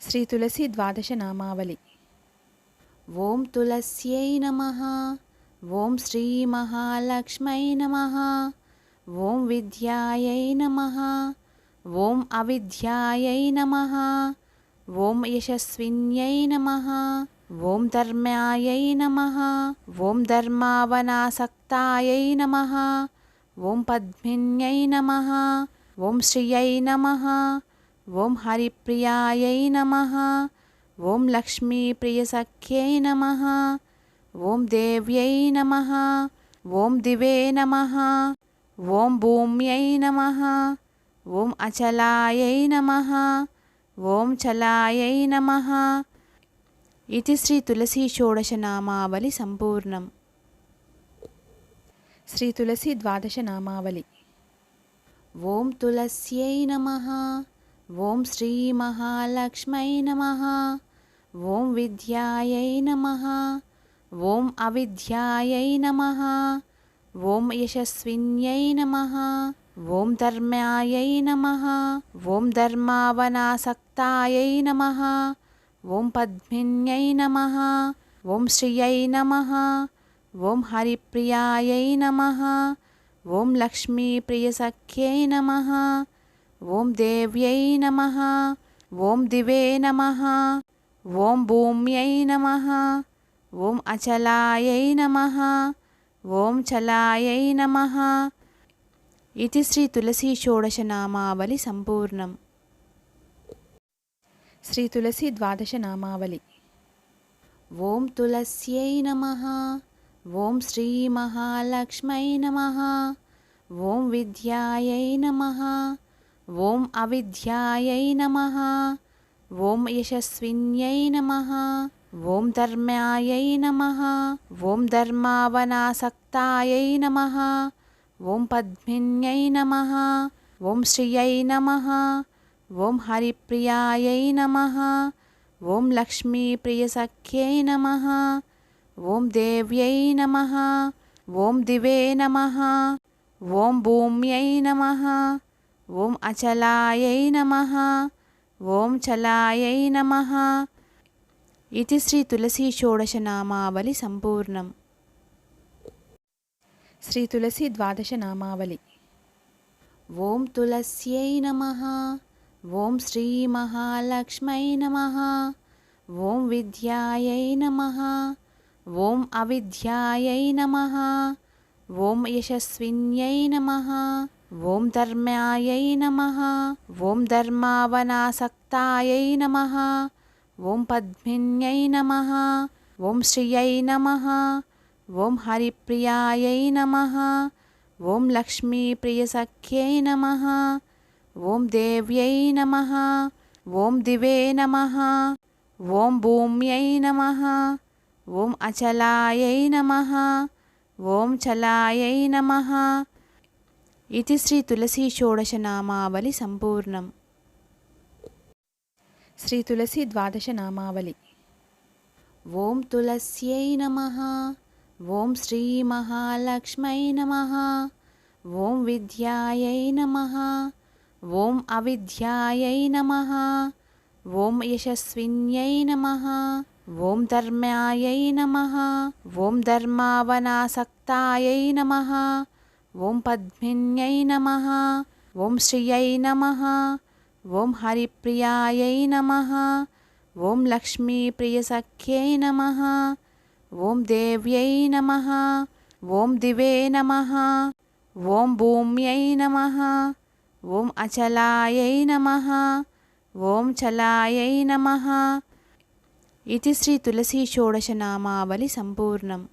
శ్రీ తులసి ద్వాదశ నామావళి. ఓం తులస్యై నమ. ఓం శ్రీ మహాలక్ష్మై నమ. ఓం విద్యాయై నమ. ఓం అవిద్యాయై నమ. ఓం యశస్విన్యై నమ. ఓం ధర్మ్యాయై నమ. ఓం ధర్మావనాసక్తాయై నమ. ఓం పద్మిన్యై నమ. ఓం శ్రియై నమ. ఓం హరిప్రియాయై నమ. ఓం లక్ష్మీప్రియసఖ్యై నమ. ఓం దేవ్యై నమ. ఓం దివే నమ. ఓం భూమ్యై నమ. ఓం అచలాయై నమ. ఓం చలాయై నమ. ఇది శ్రీ తులసీ షోడశనామావళి సంపూర్ణం. శ్రీ తులసి ద్వాదశ నామావళి ఓం తులస్యై నమ. ఓం శ్రీ మహాలక్ష్మై నమ. ఓం విద్యాయై నమ. ఓం అవిద్యాయై నమ. ఓం యశస్విన్యై నమ. ఓం ధర్మ్యాయై నమ. ఓం ధర్మావనాసక్తాయై నమ. ఓం పద్మిన్యై నమ. ఓం శ్రియై నమ. ఓం హరిప్రియాయై నమ. ఓం లక్ష్మీప్రియసఖ్యై నమ. ఓం దేవ్యై నమ ఓం దివే నమ ఓం భూమ్యై నమ ఓం అచలాయై నమ ఓం చలాయై నమ. ఇది శ్రీ తులసీ షోడశనామావళి సంపూర్ణం. శ్రీ తులసి ద్వాదశ నామావళి ఓం తులస్యై నమ ఓం శ్రీ మహాలక్ష్మై నమ ఓం విద్యాయై నమ ఓం అవిద్యాయై నమ ఓం యశస్విన్యై నమ ఓం ధర్మ్యాయై నమ ఓం ధర్మావనాసక్తాయై నమ ఓం పద్మిన్యై నమ ఓం శ్రియై నమ ఓం హరిప్రియాయై నమ ఓం లక్ష్మీప్రియసఖ్యై నమ ఓం దేవ్యై నమ ఓం దివే నమ ఓం భూమ్యై నమ ఓం అచలాయై నమ. ఓం చలాయై నమ. ఇది శ్రీ తులసీ షోడశనామావళి సంపూర్ణం. శ్రీ తులసి ద్వాదశ నామావళి. ఓం తులస్యై నమ. ఓం శ్రీ మహాలక్ష్మై నమ. ఓం విద్యాయై నమ. ఓం అవిద్యాయై నమ. ఓం యశస్విన్యై నమ. ఓం ధర్మాయై నమ ఓం ధర్మావనాసక్తాయై నమ ఓం పద్మిన్యై నమ ఓం శ్రియై నమ ఓం హరిప్రియాయై నమ ఓం లక్ష్మీప్రియసఖ్యై నమ ఓం దేవ్యై నమ ఓం దివే నమ ఓం భూమ్యై నమ ఓం అచలాయై నమ ఓం చలాయై నమ ఇది శ్రీ తులసీ షోడశనామావళి సంపూర్ణం. శ్రీ తులసి ద్వాదశ నామావళి. ఓం తులస్యై నమ ఓం శ్రీ మహాలక్ష్మై నమ ఓం విద్యాయై నమ ఓం అవిద్యాయై నమ ఓం యశస్విన్యై నమ ఓం ధర్మ్యాయై నమ ఓం ధర్మావనాసక్తాయై నమ ఓం పద్మిన్యై నమ. ఓం శ్రియై నమ. ఓం హరిప్రియాయై నమ. ఓం లక్ష్మీప్రియసఖ్యై నమ. ఓం దేవ్యై నమ. ఓం దివే నమ. ఓం భూమ్యై నమ. ఓం అచలాయై నమ. ఓం చలాయై నమ. ఇది శ్రీ తులసీ షోడశనామావళి సంపూర్ణం.